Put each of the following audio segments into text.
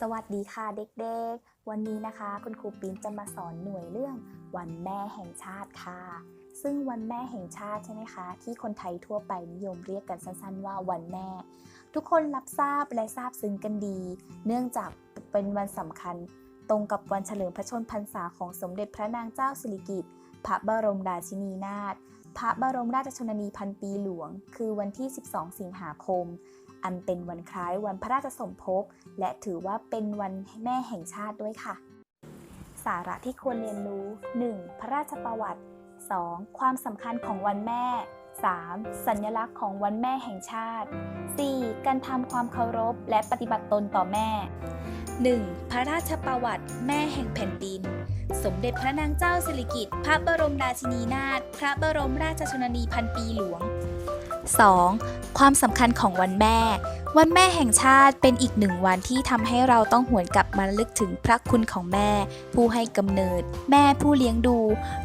สวัสดีค่ะเด็กๆ วันนี้นะคะ คุณครูปินจะมาสอนหน่วยเรื่องวันแม่แห่งชาติค่ะ ซึ่งวันแม่แห่งชาติใช่ไหมคะ ที่คนไทยทั่วไปนิยมเรียกกันสั้นๆ ว่าวันแม่ ทุกคนรับทราบและทราบซึ้งกันดี เนื่องจากเป็นวันสำคัญ ตรงกับวันเฉลิมพระชนพรรษาของสมเด็จพระนางเจ้าสิริกิติ์พระบรมราชินีนาถพระบรมราชชนนีพันปีหลวง คือวันที่ 12 สิงหาคม อันเป็นวันคล้ายวันพระราชสมภพและถือว่าเป็นวันแม่แห่งชาติด้วยค่ะ สาระที่ควรเรียนรู้ 1. พระราชประวัติ 2. ความสำคัญของวันแม่ 3. สัญลักษณ์ของวันแม่แห่งชาติ 4. การทำความเคารพและปฏิบัติตนต่อแม่ 1. พระราชประวัติแม่แห่งแผ่นดิน สมเด็จพระนางเจ้าสิริกิติ์พระบรมราชินีนาถพระบรมราชชนนีพันปีหลวง 2. ความสำคัญของวันแม่ วันแม่แห่งชาติเป็นอีกหนึ่งวันที่ทำให้เราต้องหวนกลับมาระลึกถึงพระคุณของแม่ ผู้ให้กำเนิด แม่ผู้เลี้ยงดู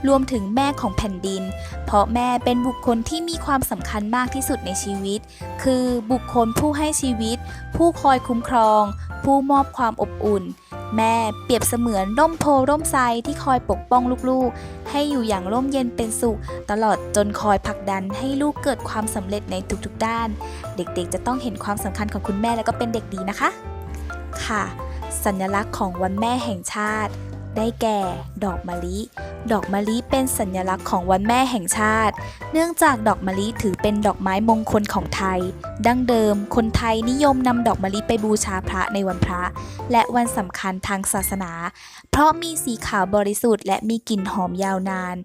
รวมถึงแม่ของแผ่นดิน เพราะแม่เป็นบุคคลที่มีความสำคัญมากที่สุดในชีวิต คือบุคคลผู้ให้ชีวิต ผู้คอยคุ้มครอง ผู้มอบความอบอุ่น แม่เปรียบเสมือนร่มโพร่มไทรที่คอยปกป้องลูกๆ ให้อยู่อย่างร่มเย็นเป็นสุข ตลอดจนคอยผลักดันให้ลูกเกิดความสำเร็จในทุกๆด้าน เด็กๆ จะต้องเห็นความสำคัญของคุณแม่แล้วก็เป็นเด็กดีนะคะ ค่ะ สัญลักษณ์ของวันแม่แห่งชาติ ได้แก่ ดอกมะลิ ดอกมะลิเป็นสัญลักษณ์ของวันแม่แห่งชาติ เนื่องจากดอกมะลิถือเป็นดอกไม้มงคลของไทย ดั้งเดิม คนไทยนิยมนำดอกมะลิไปบูชาพระในวันพระ และวันสำคัญทางศาสนา เพราะมีสีขาวบริสุทธิ์และมีกลิ่นหอมยาวนาน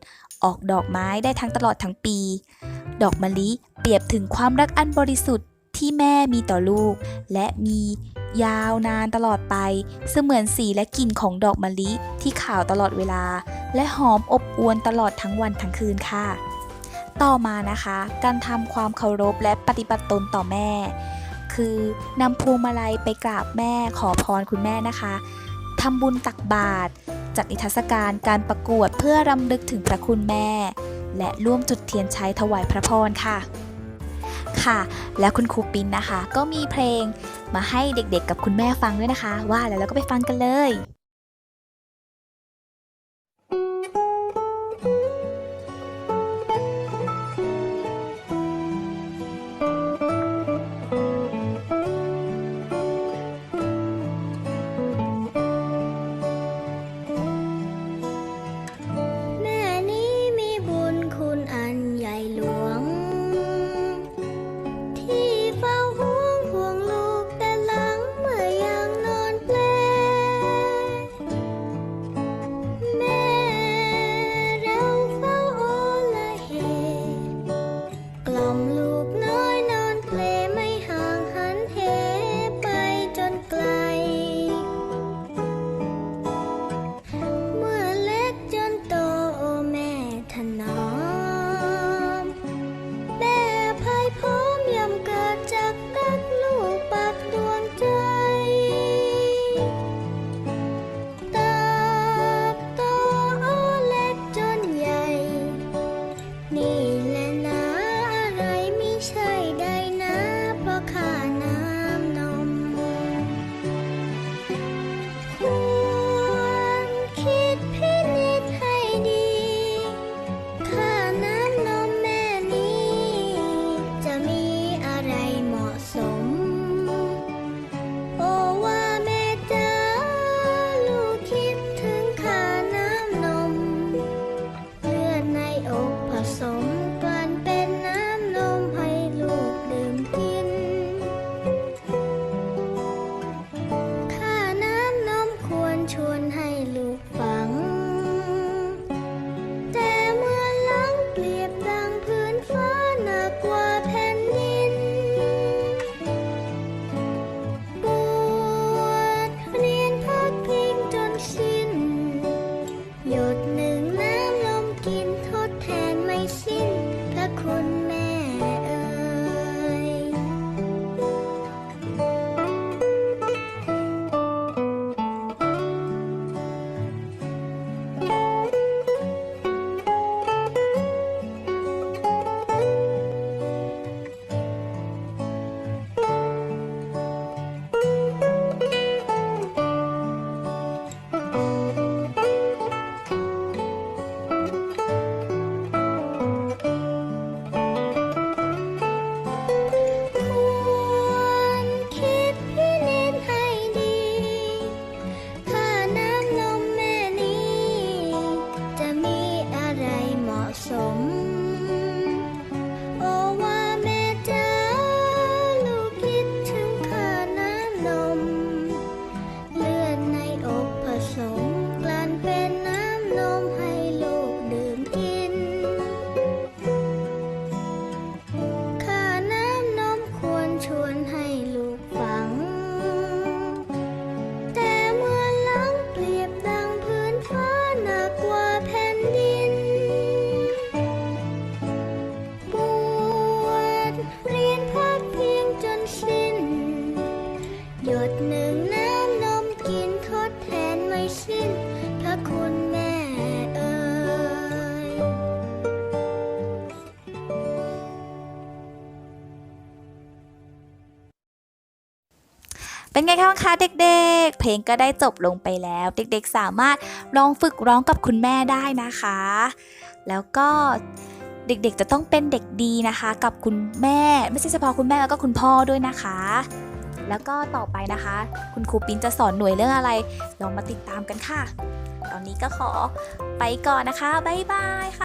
ออกดอกไม้ได้ทั้งตลอดทั้งปี ดอกมะลิเปรียบถึงความรักอันบริสุทธิ์ที่แม่มีต่อลูก และมียาวนานตลอดไป เสมือนสีและกลิ่นของดอกมะลิที่ขาวตลอดเวลา และหอมอบอวลตลอดทั้งวันทั้งคืนค่ะ ต่อมานะคะ การทำความเคารพและปฏิบัติตนต่อแม่ คือนำพวงมาลัยไปกราบแม่ขอพรคุณแม่นะคะทำบุญตักบาตรจัดนิทรรศการการประกวดเพื่อรำลึกถึงพระคุณแม่ และร่วมจุดเทียนชัยถวายพระพรค่ะ ค่ะ แล้วคุณครูปินนะคะ ก็มีเพลงมาให้เด็กๆกับคุณแม่ฟังด้วยนะคะ ว่าแล้วเราก็ไปฟังกันเลย เป็นไงคะคะเด็กๆ เพลงก็ได้จบลงไปแล้ว เด็กๆ สามารถลองฝึกร้องกับคุณแม่ได้นะคะ แล้วก็เด็กๆ จะต้องเป็นเด็กดีนะคะ กับคุณแม่ ไม่ใช่เฉพาะคุณแม่แล้วก็คุณพ่อด้วยนะคะ แล้วก็ต่อไปนะคะ คุณครูปินจะสอนหน่วยเรื่องอะไร ลองมาติดตามกันค่ะ ตอนนี้ก็ขอไปก่อนนะคะ บ๊ายบายค่ะ